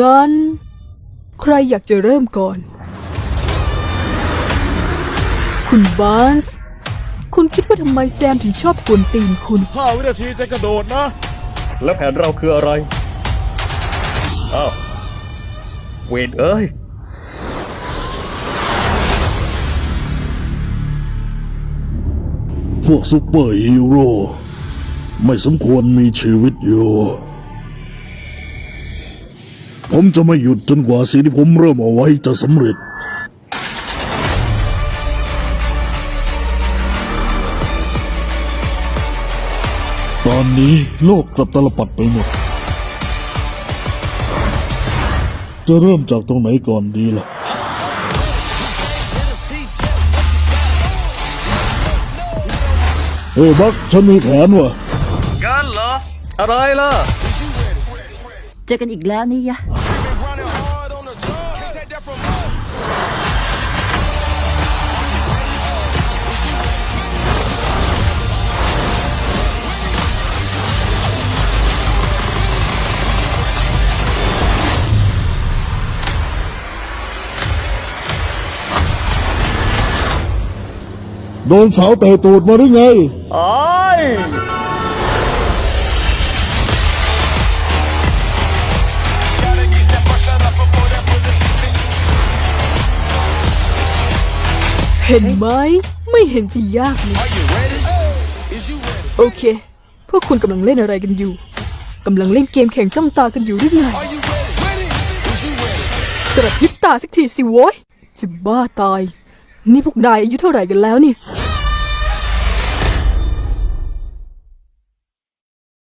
งั้น ใครอยากจะเริ่มก่อน คุณบาร์นส์คุณคิดว่าทำไมแซมถึงชอบกวนตีนคุณ ห้าวินาทีจะกระโดดนะ และแผนเราคืออะไร อ้าว เวนเอ้ย พวกซูเปอร์ฮีโร่ไม่สมควรมีชีวิตอยู่ ผมจะไม่หยุดจนกว่าสิ่งที่ผมเริ่มเอาไว้จะสำเร็จ ตอนนี้โลกกลับตลปัดไปหมด จะเริ่มจากตรงไหนก่อนดีล่ะ เฮ้ยบักฉันมีแผนว่ะ กันเหรอ อะไรล่ะ เจอกันอีกแล้วนี่ยะ โดนสาวเตะตูดมาหรือไงอ้าย เห็นไหม ไม่เห็นจะยากเลยโอเค พวกคุณกำลังเล่นอะไรกันอยู่กำลังเล่นเกมแข่งจ้องตากันอยู่หรือไงกระพริบตาสักทีสิโว้ยจะบ้าตาย นี่พวกนายอายุเท่าไหร่กันแล้วเนี่ย